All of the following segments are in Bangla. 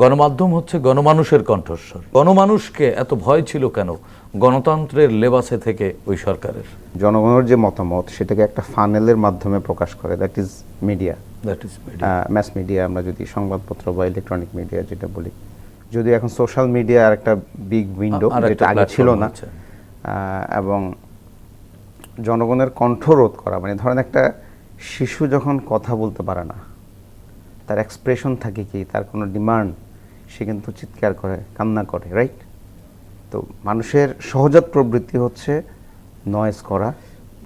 গণমাধ্যম হচ্ছে গণমানুষের কণ্ঠস্বর। গণমানুষকে এত ভয় ছিল কেন? গণতন্ত্রের লেবাসে থেকে ওই সরকারের। জনগণের যে মতামত সেটাকে একটা ফানেলের মাধ্যমে প্রকাশ করে। That is media that is mass media আমরা যদি সংবাদপত্র বা ইলেকট্রনিক মিডিয়া যেটা বলি। যদি এখন সোশ্যাল মিডিয়া আর একটা বিগ উইন্ডো যেটা আগে ছিল না। এবং জনগণের কণ্ঠ রোধ করা মানে ধরেন একটা শিশু যখন কথা বলতে পারে না তার এক্সপ্রেশন থাকে কি তার কোনো ডিমান্ড সে কিন্তু চিৎকার করে কান্না করে রাইট তো মানুষের সহজাত প্রবৃত্তি হচ্ছে নয়েজ করা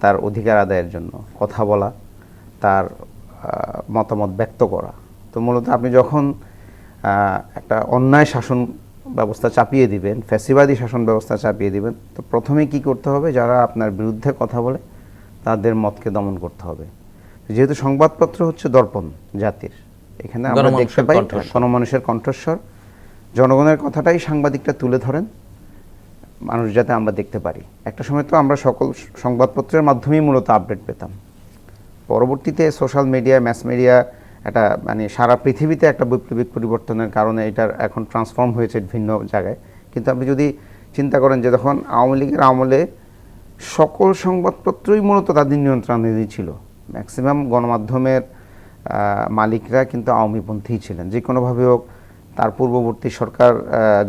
তার অধিকার আদায়ের জন্য কথা বলা তার মতামত ব্যক্ত করা। তো মূলত আপনি যখন একটা অন্যায় শাসন ব্যবস্থা চাপিয়ে দিবেন ফ্যাসিবাদী শাসন ব্যবস্থা চাপিয়ে দিবেন তো প্রথমে কি করতে হবে? যারা আপনার বিরুদ্ধে কথা বলে তাদের মতকে দমন করতে হবে। যেহেতু সংবাদপত্র হচ্ছে দর্পণ জাতির এখানে আমরা দেখতে পাই। গণমানুষের কণ্ঠস্বর। জনগণের কথাটাই সাংবাদিকটা তুলে ধরেন, মানুষ যাতে আমরা দেখতে পারি। একটা সময় তো আমরা সকল সংবাদপত্রের মাধ্যমেই মূলত আপডেট পেতাম। পরবর্তীতে সোশ্যাল মিডিয়া, ম্যাস মিডিয়া, একটা মানে সারা পৃথিবীতে একটা বৈপ্লবিক পরিবর্তনের কারণে এটার এখন ট্রান্সফর্ম হয়েছে ভিন্ন জায়গায়। কিন্তু আপনি যদি চিন্তা করেন যে তখন আওয়ামী লীগের আমলে সকল সংবাদপত্রই মূলত তাদের নিয়ন্ত্রণাধীন ছিল। ম্যাক্সিমাম গণমাধ্যমের মালিকরা কিন্তু আওয়ামীপন্থী ছিলেন। যে কোনোভাবে হোক তার পূর্ববর্তী সরকার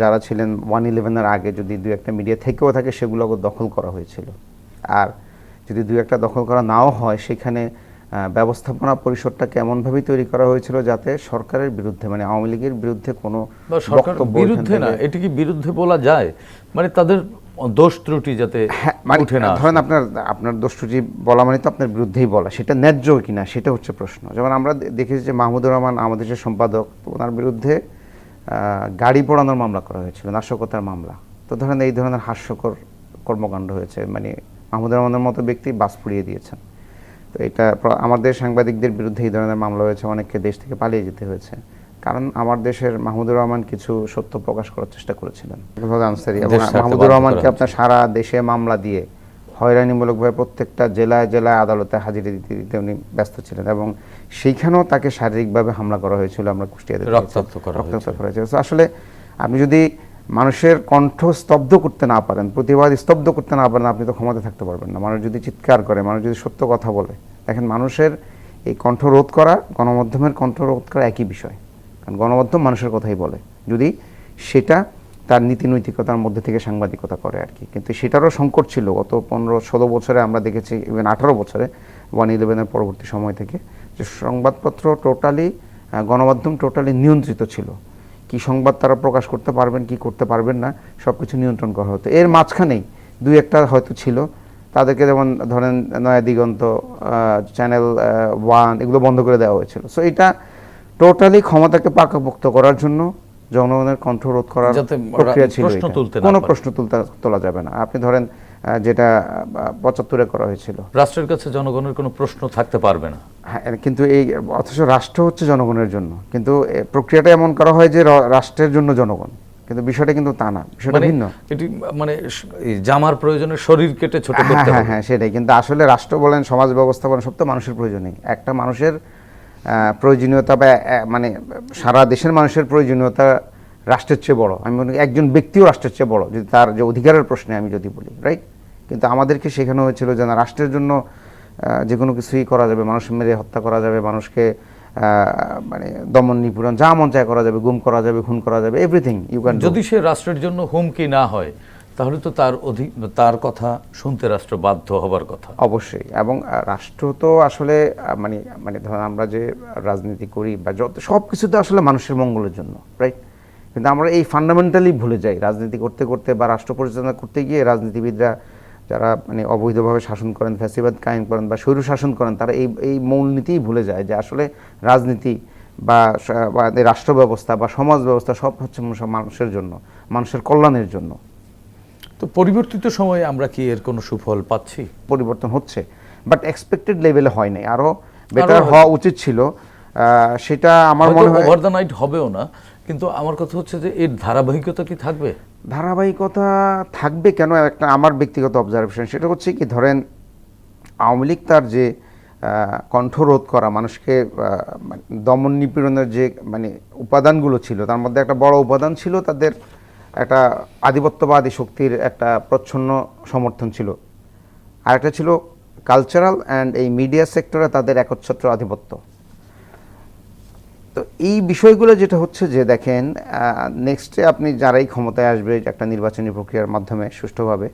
যারা ছিলেন ওয়ান ইলেভেনের আগে যদি দু একটা মিডিয়া থেকেও থাকে সেগুলোকে দখল করা হয়েছিল। আর যদি দু একটা দখল করা নাও হয় সেখানে ব্যবস্থাপনা পরিষদটাকে এমনভাবেই তৈরি করা হয়েছিল যাতে সরকারের বিরুদ্ধে মানে আওয়ামী লীগের বিরুদ্ধে কোনো সরকার বিরুদ্ধে না এটি কি বিরুদ্ধে বলা যায়? মানে তাদের দোষ ত্রুটি যাতে হ্যাঁ মানে উঠে না ধরেন আপনার আপনার দোষ ত্রুটি বলা মানে তো আপনার বিরুদ্ধেই বলা সেটা ন্যায্য কিনা সেটা হচ্ছে প্রশ্ন। যেমন আমরা দেখেছি যে মাহমুদুর রহমান আমাদের যে সম্পাদক ওনার বিরুদ্ধে গাড়ি পোড়ানোর মামলা করা হয়েছিল নাশকতার মামলা। তো ধরেন এই ধরনের হাস্যকর কর্মকাণ্ড হয়েছে মানে মাহমুদুর রহমানের মতো ব্যক্তি বাস পুড়িয়ে দিয়েছেন। তো এটা আমাদের সাংবাদিকদের বিরুদ্ধে এই ধরনের মামলা হয়েছে অনেককে দেশ থেকে পালিয়ে যেতে হয়েছে। কারণ আমার দেশের মাহমুদুর রহমান কিছু সত্য প্রকাশ করার চেষ্টা করেছিলেন। আনসারি এবং মাহমুদুর রহমানকে আপনার সারা দেশে মামলা দিয়ে হয়রানিমূলকভাবে প্রত্যেকটা জেলায় জেলায় আদালতে হাজিরা দিতে দিতে উনি ব্যস্ত ছিলেন এবং সেইখানেও তাকে শারীরিকভাবে হামলা করা হয়েছিল আমরা কুষ্টিয়াতে রক্তাক্ত করা হয়েছিল আসলে আপনি যদি মানুষের কণ্ঠ স্তব্ধ করতে না পারেন প্রতিবাদ স্তব্ধ করতে না পারেন আপনি তো ক্ষমতা থাকতে পারবেন না। মানুষ যদি চিৎকার করে মানুষ যদি সত্য কথা বলে দেখেন মানুষের এই কণ্ঠ রোধ করা গণমাধ্যমের কণ্ঠ রোধ করা একই বিষয়। কারণ গণমাধ্যম মানুষের কথাই বলে। যদি সেটা তার নীতি নৈতিকতার মধ্যে থেকে সাংবাদিকতা করে আর কি। কিন্তু সেটারও সংকট ছিল। গত পনেরো, ষোলো বছরে আমরা দেখেছি ইভেন আঠারো বছরে, ওয়ান ইলেভেনের পরবর্তী সময় থেকে যে সংবাদপত্র টোটালি গণমাধ্যম টোটালি নিয়ন্ত্রিত ছিল। কি সংবাদ তারা প্রকাশ করতে পারবেন, কি করতে পারবেন না সব কিছু নিয়ন্ত্রণ করা হতো। এর মাঝখানেই দুই একটা হয়তো ছিল। তাদেরকে যেমন ধরেন নয়া দিগন্ত চ্যানেল ওয়ান এগুলো বন্ধ করে দেওয়া হয়েছিল। সো এটা টোটালি ক্ষমতাকে পাকাপোক্ত করার জন্য জনগণের কণ্ঠ রোধ করার প্রক্রিয়া ছিল কোনো প্রশ্ন তুলতে তোলা যাবে না। আপনি ধরেন যেটা পঁচাত্তরে করা হয়েছিল। রাষ্ট্রের কাছে জনগণের কোনো প্রশ্ন থাকতে পারবে না। হ্যাঁ কিন্তু এই অথচ রাষ্ট্র হচ্ছে জনগণের জন্য। কিন্তু প্রক্রিয়াটা এমন করা হয় যে রাষ্ট্রের জন্য জনগণ। কিন্তু বিষয়টা কিন্তু তা না বিষয়টা মানে ভিন্ন। এটি মানে জামার প্রয়োজনে শরীর কেটে ছোট হ্যাঁ করতে হ্যাঁ হ্যাঁ সেটাই। কিন্তু আসলে রাষ্ট্র বলেন সমাজ ব্যবস্থা বলেন সব তো মানুষের প্রয়োজনেই। একটা মানুষের প্রয়োজনীয়তা বা মানে সারা দেশের মানুষের প্রয়োজনীয়তা রাষ্ট্রের চেয়ে বড়। আমি মনে একজন ব্যক্তিও রাষ্ট্রের চেয়ে বড়, যদি তার যে অধিকারের প্রশ্নে আমি যদি বলি রাইট কিন্তু আমাদেরকে শেখানো হয়েছিল যে না, রাষ্ট্রের জন্য যে কোনো কিছুই করা যাবে মানুষ মেরে হত্যা করা যাবে, মানুষকে মানে দমন নিপীড়ন, যা মন চায় করা যাবে, গুম করা যাবে, খুন করা যাবে এভরিথিং ইউ ক্যান যদি সে রাষ্ট্রের জন্য হুমকি না হয় তাহলে তো তার অধিক তার কথা শুনতে রাষ্ট্র বাধ্য হবার কথা। অবশ্যই, এবং রাষ্ট্র তো আসলে মানে মানে ধরেন আমরা যে রাজনীতি করি বা যত সব কিছু তো আসলে মানুষের মঙ্গলের জন্য রাইট কিন্তু আমরা এই ফান্ডামেন্টালি ভুলে যাই, রাজনীতি করতে করতে বা রাষ্ট্র পরিচালনা করতে গিয়ে রাজনীতিবিদরা যারা মানে অবৈধভাবে শাসন করেন, ফ্যাসিবাদ কায়েম করেন বা স্বৈর শাসন করেন, তারা এই এই মূলনীতিই ভুলে যায় যে আসলে রাজনীতি বা, রাষ্ট্র ব্যবস্থা বা সমাজ ব্যবস্থা সব হচ্ছে মানুষের জন্য, মানুষের কল্যাণের জন্য। তো পরিবর্তিত সময়ে আমরা কি এর কোনো সুফল পাচ্ছি? পরিবর্তন হচ্ছে বাট এক্সপেক্টেড লেভেলে হয় নাই আরও বেটার হওয়া উচিত ছিল। সেটা আমার মনে হয় ওভার দ্য নাইট হবেও না কিন্তু আমার কথা হচ্ছে যে এর ধারাবাহিকতা কি থাকবে? ধারাবাহিকতা থাকবে কেন? একটা আমার ব্যক্তিগত অবজারভেশন সেটা হচ্ছে কি ধরেন আওয়ামী লীগ তার যে কণ্ঠরোধ করা মানুষকে মানে দমন নিপীড়নের যে মানে উপাদানগুলো ছিল তার মধ্যে একটা বড় উপাদান ছিল তাদের একটা আধিপত্যবাদী শক্তির একটা প্রচ্ছন্ন সমর্থন ছিল। আরেকটা ছিল কালচারাল অ্যান্ড এই মিডিয়া সেক্টরে তাদের একচ্ছত্র আধিপত্য। তো এই বিষয়গুলো যেটা হচ্ছে যে দেখেন নেক্সটে আপনি যারাই ক্ষমতায় আসবে একটা নির্বাচনী প্রক্রিয়ার মাধ্যমে সুষ্ঠুভাবে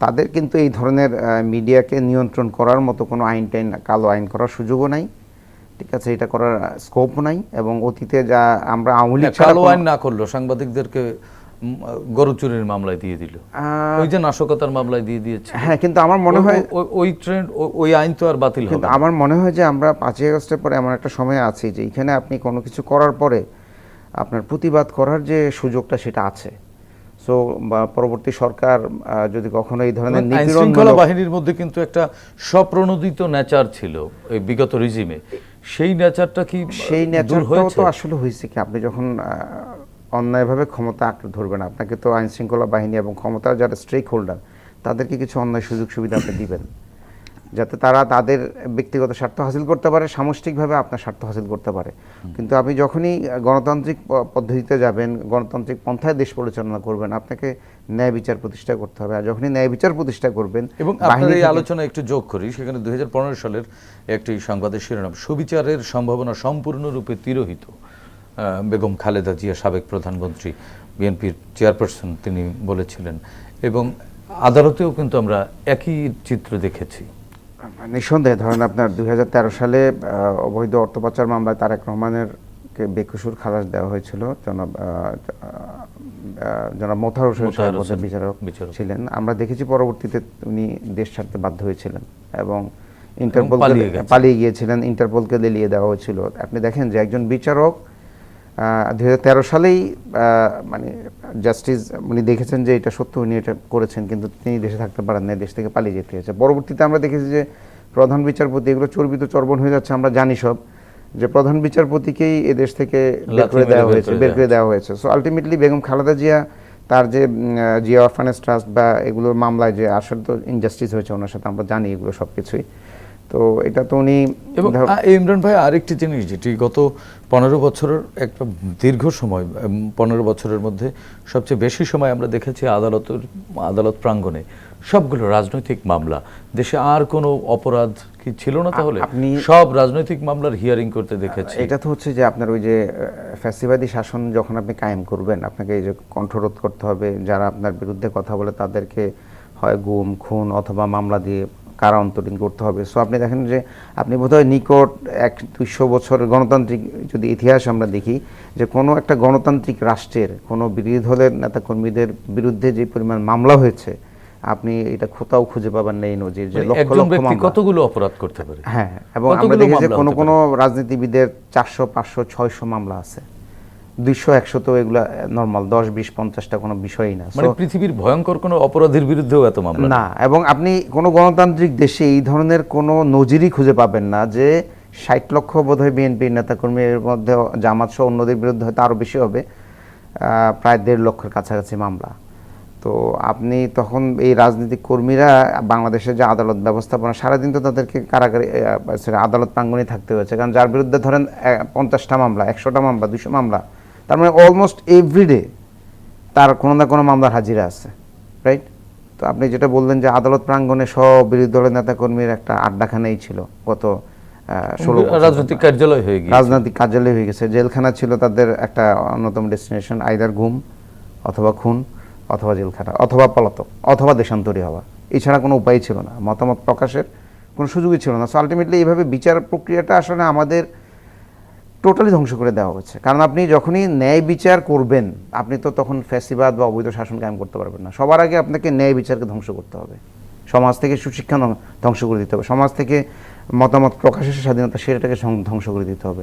তাদের কিন্তু এই ধরনের মিডিয়াকে নিয়ন্ত্রণ করার মতো কোনো আইন টাইন কালো আইন করার সুযোগও নাই। ঠিক আছে এটা করার স্কোপ নাই এবং অতীতে যা আমরা আওয়ামী লীগ কালো কোনো- আইন না করল সাংবাদিকদেরকে গরু চুরির মামলায় দিয়ে দিল। ওই যে নাশকতার মামলায় দিয়ে দিয়েছে। হ্যাঁ কিন্তু আমার মনে হয় ওই ট্রেন্ড ওই আইন তো আর বাতিল হবে কিন্তু আমার মনে হয় যে আমরা পাঁচই আগস্টের পরে এমন একটা সময় আছি যে এখানে আপনি কোনো কিছু করার পরে আপনার প্রতিবাদ করার যে সুযোগটা সেটা আছে। সো পরবর্তী সরকার যদি কখনো এই ধরনের আইন শৃঙ্খলা বাহিনীর মধ্যে কিন্তু একটা স্বপ্রণোদিত নেচার ছিল এই বিগত রিজিমে সেই নেচারটা কি সেই নেচারটাও তো আসলে হয়েছে কি? আপনি যখন অন্যায়ভাবে ক্ষমতা আঁকড়ে ধরবেন আপনাকে তো আইন শৃঙ্খলা বাহিনী এবং ক্ষমতার যারা স্টেক হোল্ডার তাদেরকে কিছু অন্যায় সুযোগ সুবিধা আপনি দিবেন। যাতে তারা তাদের ব্যক্তিগত স্বার্থ হাসিল করতে পারে সামষ্টিকভাবে আপনার স্বার্থ হাসিল করতে পারে। কিন্তু আপনি যখনই গণতান্ত্রিক পদ্ধতিতে যাবেন গণতান্ত্রিক পন্থায় দেশ পরিচালনা করবেন আপনাকে ন্যায় বিচার প্রতিষ্ঠা করতে হবে। আর যখনই ন্যায় বিচার প্রতিষ্ঠা করবেন এবং আপনার এই আলোচনা একটু যোগ করি। সেখানে দুই হাজার পনেরো সালের একটি সংবাদের শিরোনাম সুবিচারের সম্ভাবনা সম্পূর্ণরূপে তিরোহিত। বেগম খালেদা জিয়া সাবেক প্রধানমন্ত্রী বিএনপির চেয়ারপারসন তিনি বলেছিলেন। এবং আদালতেও কিন্তু আমরা একই চিত্র দেখেছি। নিঃসন্দেহে ধরেন আপনার দুই সালে অবৈধ অর্থ পাচার মামলায় তারেক রহমানের কে বেকসুর খালাস দেওয়া হয়েছিল। জনাব মোতাহার হোসেন সাহেব বিচারক। ছিলেন। আমরা দেখেছি পরবর্তীতে উনি দেশ ছাড়তে বাধ্য হয়েছিলেন এবং ইন্টারপোল পালিয়ে গিয়েছিলেন। ইন্টারপোলকে লেলিয়ে দেওয়া হয়েছিল। আপনি দেখেন যে একজন বিচারক দুই হাজার তেরো সালেই মানে জাস্টিস উনি দেখেছেন যে এটা সত্য উনি এটা করেছেন কিন্তু তিনি দেশে থাকতে পারেন না দেশ থেকে পালিয়ে যেতে হয়েছে। পরবর্তীতে আমরা দেখেছি যে প্রধান বিচারপতি এগুলো চর্বিত চর্বণ হয়ে যাচ্ছে আমরা জানি সব যে প্রধান বিচারপতিকেই এ দেশ থেকে বের করে দেওয়া হয়েছে বের করে দেওয়া হয়েছে। সো আলটিমেটলি বেগম খালেদা জিয়া তার যে জিয়া অরফানেজ ট্রাস্ট বা এগুলোর মামলায় যে আসলে তো ইনজাস্টিস হয়েছে ওনার সাথে আমরা জানি এগুলো সব কিছুই তো এটা তো উনি এবং ইমরান ভাই আরেকটি জিনিস যেটি গত পনেরো বছরের একটা দীর্ঘ সময় পনেরো বছরের মধ্যে সবচেয়ে বেশি সময় আমরা দেখেছি আদালতের আদালত প্রাঙ্গণে সবগুলো রাজনৈতিক মামলা। দেশে আর কোনো অপরাধ কি ছিল না তাহলে? আপনি- সব রাজনৈতিক মামলার হিয়ারিং করতে দেখেছি। এটা তো হচ্ছে যে আপনার ওই যে ফ্যাসিবাদী শাসন যখন আপনি কায়েম করবেন আপনাকে এই যে কণ্ঠরোধ করতে হবে যারা আপনার বিরুদ্ধে কথা বলে তাদেরকে হয় গুম খুন অথবা মামলা দিয়ে কারা অন্তরীণ করতে হবে। সো আপনি দেখেন যে আপনি বোধহয় নিকট এক দুইশো বছরের গণতান্ত্রিক যদি ইতিহাস আমরা দেখি যে কোনো একটা গণতান্ত্রিক রাষ্ট্রের কোনো বিরোধী দলের নেতাকর্মীদের বিরুদ্ধে যে পরিমাণ মামলা হয়েছে আপনি এটা কোথাও খুঁজে পাবেন নেই নজির যে মানে লক্ষ লক্ষ কতগুলো অপরাধ করতে পারে? হ্যাঁ এবং আমরা দেখি যে কোনো কোনো রাজনীতিবিদের চারশো পাঁচশো ছয়শো মামলা আছে। দুইশো একশো তো এগুলা নর্মাল দশ বিশ পঞ্চাশটা কোনো বিষয়ই না। মানে পৃথিবীর ভয়ঙ্কর কোনো অপরাধীর বিরুদ্ধেও এত মামলা না এবং আপনি কোনো গণতান্ত্রিক দেশে এই ধরনের কোনো নজিরই খুঁজে পাবেন না যে ষাট লক্ষ বোধহয় বিএনপির নেতাকর্মীর মধ্যে জামাত সহ অন্যদের বিরুদ্ধে হয়তো আরও বেশি হবে প্রায় দেড় লক্ষের কাছাকাছি মামলা। তো আপনি তখন এই রাজনৈতিক কর্মীরা বাংলাদেশের যে আদালত ব্যবস্থাপনা সারাদিন তো তাদেরকে কারাগারে আদালত প্রাঙ্গণে থাকতে হয়েছে। কারণ যার বিরুদ্ধে ধরেন পঞ্চাশটা মামলা একশোটা মামলা দুশো মামলা তার মানে অলমোস্ট এভরিডে তার কোনো না কোনো মামলার হাজিরা আছে রাইট তো আপনি যেটা বললেন যে আদালত প্রাঙ্গণে সব বিরোধী দলের নেতাকর্মীর একটা আড্ডাখানাই ছিল গত ষোলো রাজনৈতিক কার্যালয় হয়ে গিয়ে রাজনৈতিক কার্যালয় হয়ে গেছে। জেলখানা ছিল তাদের একটা অন্যতম ডেস্টিনেশন আইদার গুম অথবা খুন অথবা জেলখানা অথবা পলাতক অথবা দেশান্তরী হওয়া। এছাড়া কোনো উপায় ছিল না। মতামত প্রকাশের কোনো সুযোগই ছিল না। সো আলটিমেটলি এইভাবে বিচার প্রক্রিয়াটা আসলে আমাদের টোটালি ধ্বংস করে দেওয়া হচ্ছে কারণ আপনি যখনই ন্যায় বিচার করবেন, আপনি তো তখন ফ্যাসিবাদ বা অবৈধ শাসন কায়েম করতে পারবেন না। সবার আগে আপনাকে ন্যায় বিচারকে ধ্বংস করতে হবে। সমাজ থেকে সুশিক্ষা ধ্বংস করে দিতে হবে। সমাজ থেকে মতামত প্রকাশের স্বাধীনতা, সেটাকে ধ্বংস করে দিতে হবে।